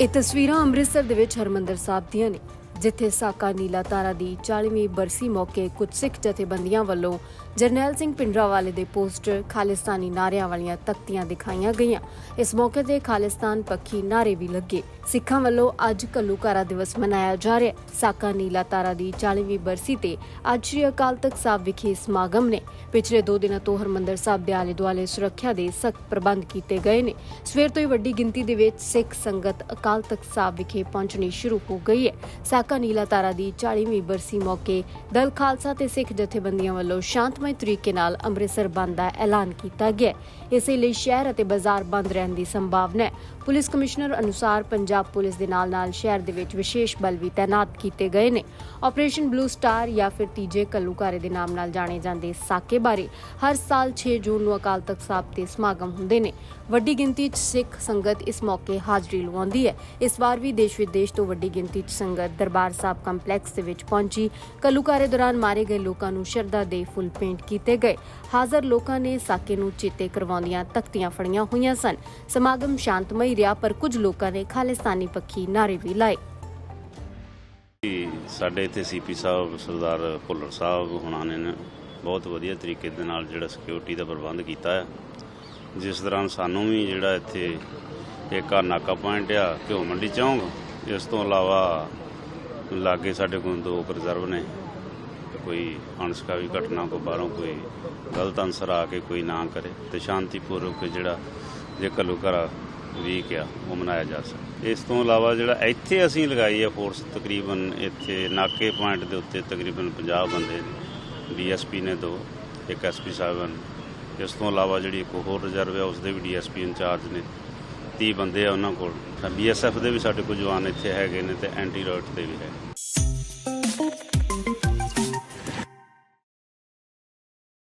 ਇਹ ਤਸਵੀਰਾਂ ਅੰਮ੍ਰਿਤਸਰ ਦੇ ਵਿੱਚ ਹਰਮੰਦਰ ਸਾਹਿਬ ਦੀਆਂ ਨੇ। ਜਿੱਥੇ ਸਾਕਾ ਨੀਲਾ ਤਾਰਾ ਦੀ 40ਵੀਂ ਬਰਸੀ ਮੌਕੇ ਕੁਝ ਸਿੱਖ ਜਥੇਬੰਦੀਆਂ ਵੱਲੋਂ ਜਰਨੈਲ ਸਿੰਘ ਪਿੰਡਰਾਵਾਲੇ ਦੇ ਪੋਸਟਰ ਖਾਲਿਸਤਾਨੀ ਨਾਰਿਆਂ ਵਾਲੀਆਂ ਤਖਤੀਆਂ ਦਿਖਾਈਆਂ ਗਈਆਂ। ਇਸ ਮੌਕੇ ਤੇ ਖਾਲਿਸਤਾਨ ਪੱਖੀ ਨਾਰੇ ਵੀ ਲੱਗੇ। ਸਿੱਖਾਂ ਵੱਲੋਂ ਅੱਜ ਘੱਲੂਘਾਰਾ ਦਿਵਸ ਮਨਾਇਆ ਜਾ ਰਿਹਾ ਸਾਕਾ ਨੀਲਾ ਤਾਰਾ ਦੀ 40ਵੀਂ ਬਰਸੀ ਤੇ ਅੱਜ ਸ੍ਰੀ ਅਕਾਲ ਤਖਤ ਸਾਹਿਬ ਵਿਖੇ ਸਮਾਗਮ ਨੇ। ਪਿਛਲੇ 2 ਦਿਨਾਂ ਤੋਂ ਹਰਮੰਦਰ ਸਾਹਿਬ ਦੇ ਆਲੇ ਦੁਆਲੇ ਸੁਰੱਖਿਆ ਦੇ ਸਖਤ ਪ੍ਰਬੰਧ ਕੀਤੇ ਗਏ ਨੇ। ਸਵੇਰ ਤੋਂ ਹੀ ਵੱਡੀ ਗਿਣਤੀ ਦੇ ਵਿੱਚ ਸਿੱਖ ਸੰਗਤ ਅਕਾਲ ਤਖਤ ਸਾਹਿਬ ਵਿਖੇ ਪਹੁੰਚਣੀ ਸ਼ੁਰੂ ਹੋ ਗਈ ਹੈ। ਸਾਕਾ ਨੀਲਾ ਤਾਰਾ ਦੀ 40ਵੀਂ ਬਰਸੀ ਮੌਕੇ ਦਲ ਖਾਲਸਾ ਤੇ ਸਿੱਖ ਜਥੇਬੰਦੀਆਂ ਵੱਲੋਂ ਸ਼ਾਂਤਮਈ ਤਰੀਕੇ ਨਾਲ ਅੰਮ੍ਰਿਤਸਰ ਬੰਦ ਦਾ ਐਲਾਨ ਕੀਤਾ ਗਿਆ ਇਸੇ ਲਈ ਸ਼ਹਿਰ ਅਤੇ ਬਾਜ਼ਾਰ ਬੰਦ ਰਹਿਣ ਦੀ ਸੰਭਾਵਨਾ ਹੈ। ਪੁਲਿਸ ਕਮਿਸ਼ਨਰ ਅਨੁਸਾਰ ਪੰਜਾਬ ਪੁਲਿਸ ਦੇ ਨਾਲ-ਨਾਲ ਸ਼ਹਿਰ ਦੇ ਵਿੱਚ ਵਿਸ਼ੇਸ਼ ਬਲ ਵੀ ਤਾਇਨਾਤ ਕੀਤੇ ਗਏ ਨੇ। ਆਪਰੇਸ਼ਨ ਬਲੂ ਸਟਾਰ ਜਾਂ ਫਿਰ ਤੀਜੇ ਕੱਲੂਕਾਰੇ ਦੇ ਨਾਮ ਨਾਲ ਜਾਣੇ ਜਾਂਦੇ ਸਾਕੇ ਬਾਰੇ ਹਰ ਸਾਲ 6 ਜੂਨ ਨੂੰ ਅਕਾਲ ਤਖਤ ਸਾਹਿਬ ਤੇ ਸਮਾਗਮ ਹੁੰਦੇ ਨੇ। ਵੱਡੀ ਗਿਣਤੀ 'ਚ ਸਿੱਖ ਸੰਗਤ ਇਸ ਮੌਕੇ ਹਾਜ਼ਰੀ ਲਵਾਉਂਦੀ ਹੈ। ਇਸ ਵਾਰ ਵੀ ਦੇਸ਼ ਵਿਦੇਸ਼ ਤੋਂ ਵੱਡੀ ਗਿਣਤੀ 'ਚ ਸੰਗਤ ਦਰਬਾਰ ਸਾਹਿਬ ਕੰਪਲੈਕਸ ਦੇ ਵਿੱਚ ਪਹੁੰਚੀ। ਕੱਲੂਕਾਰੇ ਦੌਰਾਨ ਮਾਰੇ ਗਏ ਲੋਕਾਂ ਨੂੰ ਸ਼ਰਧਾ ਦੇ ਫੁੱਲ ਪੇਂਟ ਕੀਤੇ ਗਏ। ਹਾਜ਼ਰ ਲੋਕਾਂ ਨੇ ਸਾਕੇ ਨੂੰ ਚੇਤੇ ਕਰਵਾਉਂਦੀਆਂ ਤਖਤੀਆਂ ਫੜੀਆਂ ਹੋਈਆਂ ਸਨ। ਸਮਾਗਮ ਸ਼ਾਂਤਮਈ ਰਿਹਾ, ਪਰ ਕੁਝ ਲੋਕਾਂ ਨੇ ਖਾਲਿਸਤਾਨੀ ਪੱਖੀ ਨਾਰੇ ਵੀ ਲਾਏ। ਸਾਡੇ ਇੱਥੇ ਸੀਪੀ ਸਾਹਿਬ, ਸਰਦਾਰ ਭੁੱਲਰ ਸਾਹਿਬ ਹੁਣਾਂ ਨੇ ਬਹੁਤ ਵਧੀਆ ਤਰੀਕੇ ਦੇ ਨਾਲ ਜਿਹੜਾ ਸਿਕਿਉਰਿਟੀ ਦਾ ਪ੍ਰਬੰਧ ਕੀਤਾ ਹੈ। ਜਿਸ ਦੌਰਾਨ ਸਾਨੂੰ ਵੀ ਜਿਹੜਾ ਇੱਥੇ ਇੱਕ ਆ ਨਾਕਾ ਪੁਆਇੰਟ ਆ, ਘਿਓ ਮੰਡੀ ਚੌਂਕ, ਇਸ ਤੋਂ ਇਲਾਵਾ ਲਾਗੇ ਸਾਡੇ ਕੋਲ ਦੋ ਰਿਜ਼ਰਵ ਨੇ। ਕੋਈ ਅਣਸਕਾਵੀ ਘਟਨਾ ਕੋ ਬਾਹਰੋਂ ਕੋਈ ਗਲਤ ਅਨਸਰ ਆ ਕੇ ਕੋਈ ਨਾ ਕਰੇ ਤੇ ਸ਼ਾਂਤੀਪੂਰਵਕ ਜਿਹੜਾ ਜੇ ਘੱਲੂ ਘਰਾ ਵੀਕ ਆ, ਉਹ ਮਨਾਇਆ ਜਾ ਸਕੇ। ਇਸ ਤੋਂ ਇਲਾਵਾ ਜਿਹੜਾ ਇੱਥੇ ਅਸੀਂ ਲਗਾਈ ਹੈ ਫੋਰਸ ਤਕਰੀਬਨ ਇੱਥੇ ਨਾਕੇ ਪੁਆਇੰਟ ਦੇ ਉੱਤੇ ਤਕਰੀਬਨ 50 ਬੰਦੇ ਨੇ। ਡੀਐਸਪੀ ਨੇ ਦੋ, ਇੱਕ ਐਸਪੀ ਸਾਹਿਬਾਨ। ਇਸ ਤੋਂ ਇਲਾਵਾ ਜਿਹੜੀ ਇੱਕ ਹੋਰ ਰਿਜ਼ਰਵ ਹੈ ਉਸ ਦੇ ਵੀ ਡੀਐਸਪੀ ਇੰਚਾਰਜ ਨੇ। 30 ਬੰਦੇ ਆ ਉਹਨਾਂ ਕੋਲ। ਬੀਐਸਐਫ ਦੇ ਵੀ ਸਾਡੇ ਕੋਲ ਜਵਾਨ ਇੱਥੇ ਹੈਗੇ ਨੇ ਤੇ ਐਂਟੀ ਰੋਟ ਦੇ ਵੀ ਹੈ।